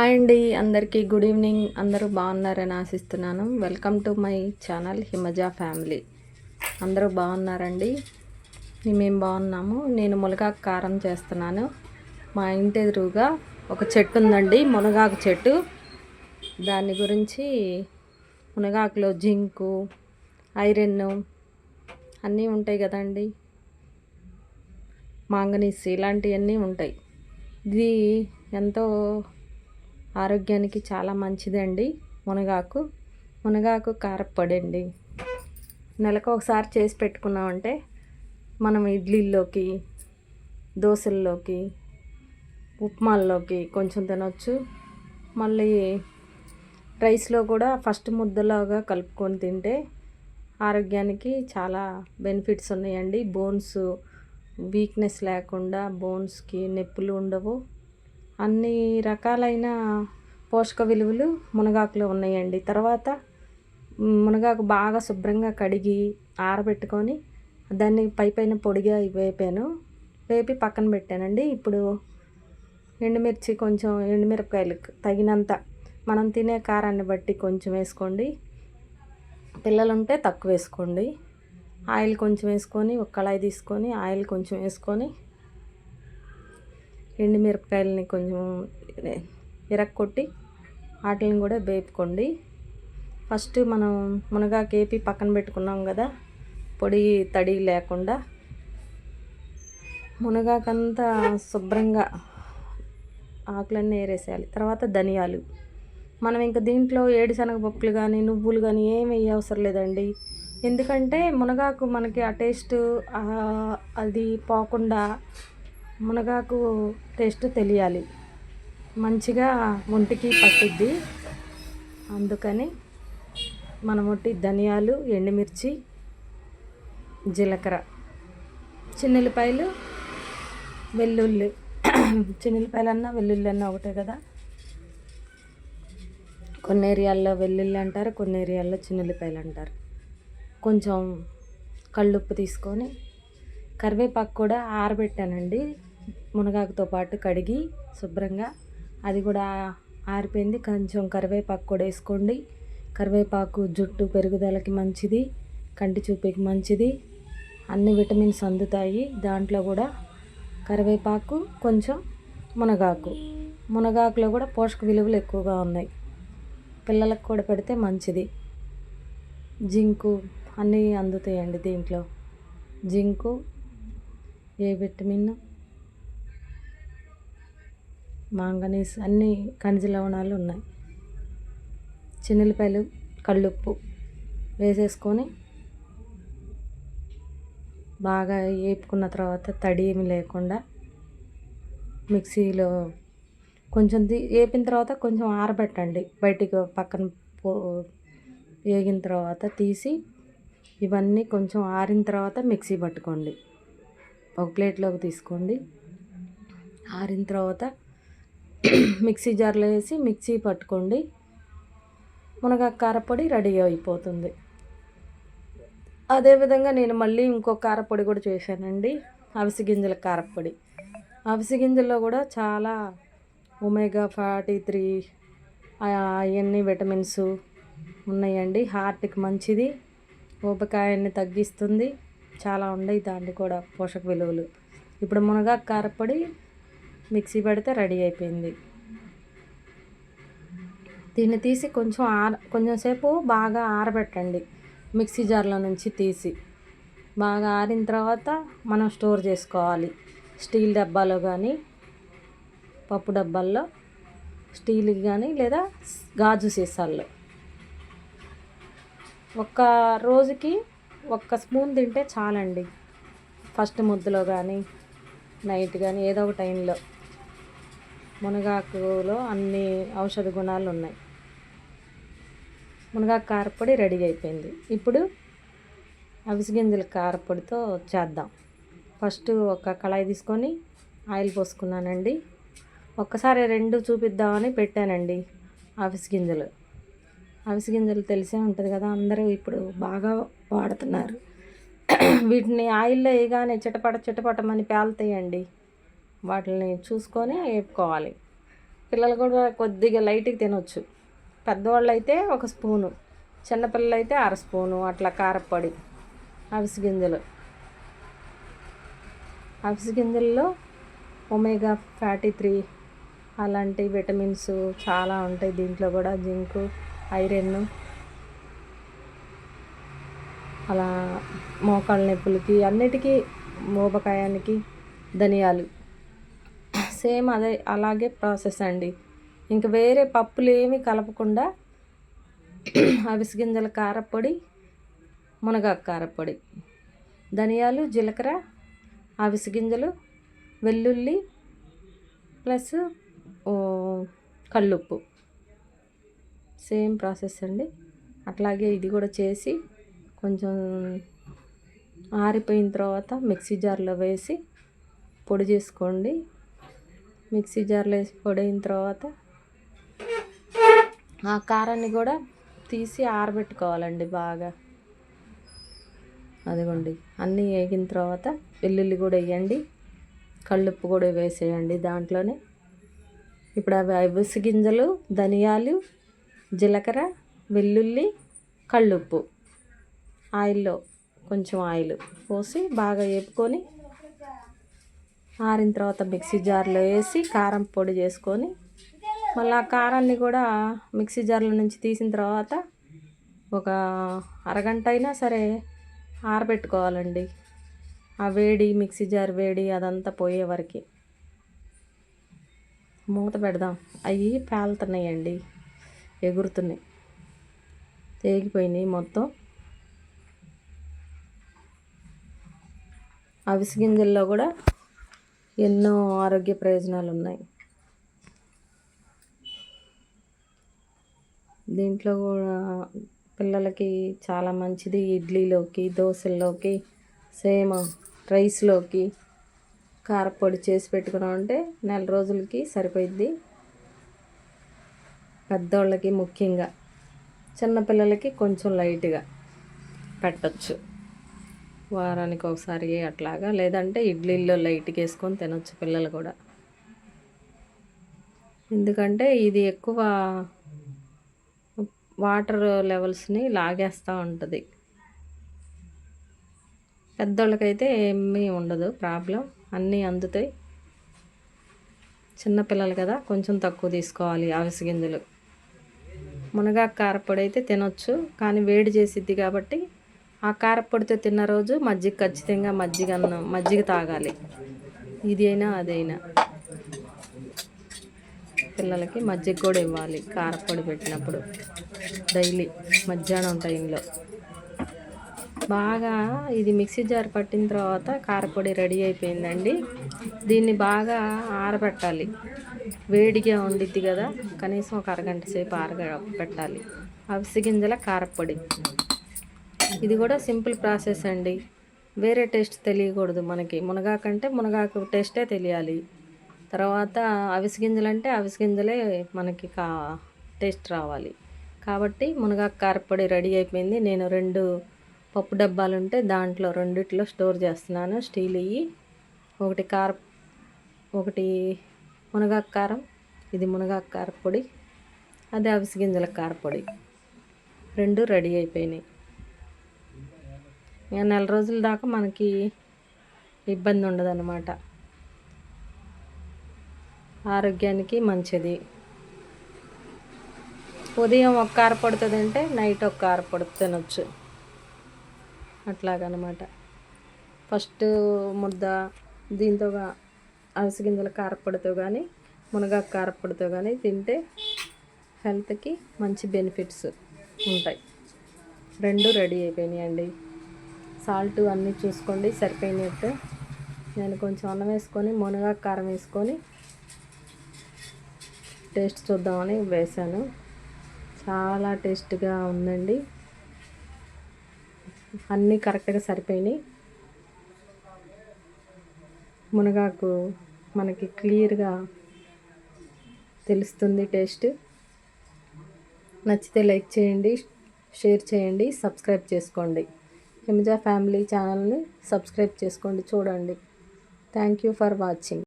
Hi అండి అందరికీ good evening. అందరూ బాగున్నారని ఆశిస్తున్నాను. Welcome to my channel Himaja family. అందరూ బాగున్నారండి? మేము బాగున్నాము? నేను మునగాకు కారం చేస్తున్నాను. మా ఇంటి ఎదురుగా ఒక చెట్టు ఉందండి మునగాకు చెట్టు. దాని గురించి మునగాకులో జింకు ఐరన్ అన్నీ ఉంటాయి కదండి. మాంగనీస్ ఇలాంటివన్నీ ఉంటాయి. ఇది ఎంతో ఆరోగ్యానికి చాలా మంచిదండి మునగాకు. మునగాకు కారపొడండి నెలకు ఒకసారి చేసి పెట్టుకున్నామంటే మనం ఇడ్లీల్లోకి దోశల్లోకి ఉప్మాల్లోకి కొంచెం తినొచ్చు. మళ్ళీ రైస్లో కూడా ఫస్ట్ ముద్దలాగా కలుపుకొని తింటే ఆరోగ్యానికి చాలా బెనిఫిట్స్ ఉన్నాయండి. బోన్స్ వీక్నెస్ లేకుండా బోన్స్కి నొప్పులు ఉండవు. అన్ని రకాలైన పోషక విలువలు మునగాకులో ఉన్నాయండి. తర్వాత మునగాకు బాగా శుభ్రంగా కడిగి ఆరబెట్టుకొని దాన్ని పై పైన పొడిగా వేపాను. వేపి పక్కన పెట్టానండి. ఇప్పుడు ఎండుమిర్చి కొంచెం ఎండుమిరపకాయలు తగినంత మనం తినే కారాన్ని బట్టి కొంచెం వేసుకోండి. పిల్లలు ఉంటే తక్కువ వేసుకోండి. ఆయిల్ కొంచెం వేసుకొని ఒక కళాయి తీసుకొని ఆయిల్ కొంచెం వేసుకొని ఎండుమిరపకాయలని కొంచెం ఇరక్కొట్టి వాటిని కూడా వేపుకోండి. ఫస్ట్ మనం మునగాకు వేపి పక్కన పెట్టుకున్నాం కదా పొడి తడి లేకుండా మునగాకంతా శుభ్రంగా ఆకులన్నీ ఏరేసేయాలి. తర్వాత ధనియాలు. మనం ఇంకా దీంట్లో ఏడుశనగ పప్పులు కానీ నువ్వులు కానీ ఏమి వేయ అవసరం లేదండి. ఎందుకంటే మునగాకు మనకి ఆ టేస్ట్ అది పోకుండా మునగాకు టేస్ట్ తెలియాలి. మంచిగా ఒంటికి పట్టుద్ది. అందుకని మనం ఒట్టి ధనియాలు ఎండుమిర్చి జీలకర్ర. చిన్నెల్లిపాయలు వెల్లుల్లి. చిన్నెల్లిపాయలన్నా వెల్లుల్లి అన్నా ఒకటే కదా. కొన్ని ఏరియాల్లో వెల్లుల్లి అంటారు కొన్ని ఏరియాల్లో చిన్నెల్లిపాయలు అంటారు. కొంచెం కళ్ళుప్పు తీసుకొని కరివేపాకు కూడా ఆరబెట్టానండి. మునగాకుతో పాటు కడిగి శుభ్రంగా అది కూడా ఆరిపోయింది. కొంచెం కరివేపాకు కూడా వేసుకోండి. కరివేపాకు జుట్టు పెరుగుదలకి మంచిది కంటి చూపుకి మంచిది. అన్ని విటమిన్స్ అందుతాయి. దాంట్లో కూడా కరివేపాకు కొంచెం మునగాకు. మునగాకులో కూడా పోషక విలువలు ఎక్కువగా ఉన్నాయి. పిల్లలకు కూడా పెడితే మంచిది. జింకు అన్నీ అందుతాయండి దీంట్లో. జింకు ఏ విటమిన్? మాంగనీస్ అన్ని ఖనిజ లవణాలు ఉన్నాయి. చిన్నెల్లిపాయలు కళ్ళుప్పు వేసేసుకొని బాగా వేపుకున్న తర్వాత తడి ఏమి లేకుండా మిక్సీలో కొంచెం వేపిన తర్వాత కొంచెం ఆరబెట్టండి. బయటికి పక్కన పో వేగిన తర్వాత తీసి ఇవన్నీ కొంచెం ఆరిన తర్వాత మిక్సీ పట్టుకోండి. ఒక ప్లేట్లోకి తీసుకోండి. ఆరిన తర్వాత మిక్సీ జార్లో వేసి మిక్సీ పట్టుకోండి. మునగ కారపొడి రెడీ అయిపోతుంది. అదేవిధంగా నేను మళ్ళీ ఇంకో కారపొడి కూడా చేశానండి. అవిసి గింజల కారపొడి. అవిసి గింజల్లో కూడా చాలా ఒమేగా ఫార్టీ త్రీ అవన్నీ విటమిన్స్ ఉన్నాయండి. హార్ట్కి మంచిది. ఊపకాయాన్ని తగ్గిస్తుంది. చాలా ఉన్నాయి దాన్ని కూడా పోషక విలువలు. ఇప్పుడు మునగాకు కారపొడి మిక్సీ పెడితే రెడీ అయిపోయింది. దీన్ని తీసి కొంచెం ఆర కొంచెంసేపు బాగా ఆరబెట్టండి. మిక్సీ జార్లో నుంచి తీసి. బాగా ఆరిన తర్వాత మనం స్టోర్ చేసుకోవాలి. స్టీల్ డబ్బాలో కానీ పప్పు డబ్బాల్లో స్టీల్ కానీ లేదా గాజు సీసాల్లో. ఒక్క రోజుకి ఒక్క స్పూన్ తింటే చాలండి. ఫస్ట్ ముద్దలో కానీ నైట్ కానీ ఏదో ఒక టైంలో. మునగాకులో అన్ని ఔషధ గుణాలు ఉన్నాయి. మునగాకు కారపొడి రెడీ అయిపోయింది. ఇప్పుడు అవిసి గింజల కారపొడితో చేద్దాం. ఫస్ట్ ఒక కళాయి తీసుకొని ఆయిల్ పోసుకున్నానండి. ఒక్కసారి రెండు చూపిద్దామని పెట్టానండి అవిసి గింజలు. అవిసి గింజలు తెలిసే ఉంటుంది కదా అందరూ ఇప్పుడు బాగా వాడుతున్నారు. వీటిని ఆయిల్లో వేయగానే చిటపట చిటపటమని పేలుతాయండి. వాటిని చూసుకొని వేపుకోవాలి. పిల్లలు కూడా కొద్దిగా లైట్గా తినొచ్చు. పెద్దవాళ్ళు అయితే ఒక స్పూను చిన్నపిల్లలు అయితే అర స్పూను అట్లా కారపొడి అవిసి గింజలు. అవిసి గింజల్లో ఒమేగా ఫ్యాటీ త్రీ అలాంటి విటమిన్స్ చాలా ఉంటాయి. దీంట్లో కూడా జింకు ఐరన్ అలా మోకాళ్ళ నొప్పులకి అన్నిటికీ మోపకాయానికి ధనియాలు సేమ్ అదే అలాగే ప్రాసెస్ అండి. ఇంక వేరే పప్పులు ఏమీ కలపకుండా అవిసి గింజల కారపొడి మునగాకు కారపొడి ధనియాలు జీలకర్ర అవిసి గింజలు వెల్లుల్లి ప్లస్ కల్లుప్పు సేమ్ ప్రాసెస్ అండి. అట్లాగే ఇది కూడా చేసి కొంచెం ఆరిపోయిన తర్వాత మిక్సీ జార్లో వేసి పొడి చేసుకోండి. మిక్సీ జార్లో వేసి పొడి అయిన తర్వాత ఆ కారాన్ని కూడా తీసి ఆరబెట్టుకోవాలండి బాగా. అదిగోండి అన్నీ వేగిన తర్వాత వెల్లుల్లి కూడా వేయండి కళ్ళుప్పు కూడా వేసేయండి దాంట్లోనే. ఇప్పుడు అవి అవిసి గింజలు ధనియాలు జీలకర్ర వెల్లుల్లి కళ్ళుప్పు ఆయిల్లో కొంచెం ఆయిల్ పోసి బాగా వేపుకొని ఆరిన తర్వాత మిక్సీ జార్లో వేసి కారం పొడి చేసుకొని మళ్ళీ ఆ కారాన్ని కూడా మిక్సీ జార్లో నుంచి తీసిన తర్వాత ఒక అరగంట అయినా సరే ఆరబెట్టుకోవాలండి. ఆ వేడి మిక్సీ జార్ వేడి అదంతా పోయే వరకు. మూత పెడదాం. అవి పేలుతున్నాయండి. ఎగురుతున్నాయి. తేగిపోయినాయి మొత్తం. అవిసి గింజల్లో కూడా ఎన్నో ఆరోగ్య ప్రయోజనాలు ఉన్నాయి దీంట్లో కూడా పిల్లలకి చాలా మంచిది ఇడ్లీలోకి దోశల్లోకి సేమ్ రైస్లోకి కారపొడి చేసి పెట్టుకున్నామంటే నెల రోజులకి సరిపోయిద్ది. పెద్దోళ్ళకి ముఖ్యంగా. చిన్నపిల్లలకి కొంచెం లైట్గా పెట్టచ్చు. వారానికి ఒకసారి అట్లాగా లేదంటే ఇడ్లీల్లో లైట్కి వేసుకొని తినొచ్చు పిల్లలు కూడా. ఎందుకంటే ఇది ఎక్కువ వాటర్ లెవెల్స్ని లాగేస్తూ ఉంటుంది. పెద్దోళ్ళకైతే ఏమీ ఉండదు ప్రాబ్లం. అన్నీ అందుతాయి. చిన్నపిల్లలు కదా కొంచెం తక్కువ తీసుకోవాలి అవిసి గింజలు. మునగాకు కారపొడి అయితే తినొచ్చు కానీ వేడి చేసిద్ది కాబట్టి ఆ కారపొడితో తిన్న రోజు మజ్జిగ ఖచ్చితంగా మజ్జిగ అన్నం మజ్జిగ తాగాలి. ఇది అయినా అదైనా. పిల్లలకి మజ్జిగ కూడా ఇవ్వాలి కారపొడి పెట్టినప్పుడు. డైలీ మధ్యాహ్నం టైంలో. బాగా ఇది మిక్సీ జార్ పట్టిన తర్వాత కారపొడి రెడీ అయిపోయిందండి. దీన్ని బాగా ఆరబెట్టాలి. వేడిగా ఉండిద్ది కదా కనీసం ఒక అరగంట సేపు ఆరగ పెట్టాలి అవిసి గింజల కారపొడి. ఇది కూడా సింపుల్ ప్రాసెస్ అండి. వేరే టేస్ట్ తెలియకూడదు మనకి. మునగాకంటే మునగాకు టేస్టే తెలియాలి. తర్వాత అవిసి గింజలంటే అవిసి గింజలే మనకి కా టేస్ట్ రావాలి. కాబట్టి మునగాకు కారపొడి రెడీ అయిపోయింది. నేను రెండు పప్పు డబ్బాలు ఉంటే దాంట్లో రెండిట్లో స్టోర్ చేస్తున్నాను. స్టీల్ ఇవి ఒకటి కార ఒకటి మునగాకు కారం ఇది మునగాకు కారపొడి అదే అవిసి గింజల కారపొడి. రెండు రెడీ అయిపోయినాయి. ఇక నెల రోజుల దాకా మనకి ఇబ్బంది ఉండదన్నమాట. ఆరోగ్యానికి మంచిది. ఉదయం ఒక కార పడుతుందంటే నైట్ ఒక కార పడుతు తినొచ్చు. అట్లాగనమాట. ఫస్ట్ ముద్ద దీంతో అలసి గింజల కారపొడితో కానీ మునగాకు కారపొడితో కానీ తింటే హెల్త్కి మంచి బెనిఫిట్స్ ఉంటాయి. రెండు రెడీ అయిపోయినాయండి. సాల్ట్ అన్నీ చూసుకోండి సరిపోయినట్టు. నేను కొంచెం అన్నం వేసుకొని మునగా కారం వేసుకొని టేస్ట్ చూద్దామని వేసాను చాలా టేస్ట్గా ఉందండి. అన్నీ కరెక్ట్గా సరిపోయినాయి. మునగాకు మనకి క్లియర్గా తెలుస్తుంది టేస్ట్. నచ్చితే లైక్ చేయండి షేర్ చేయండి సబ్స్క్రైబ్ చేసుకోండి. హిమజా ఫ్యామిలీ ఛానల్ని సబ్స్క్రైబ్ చేసుకోండి చూడండి. Thank you for watching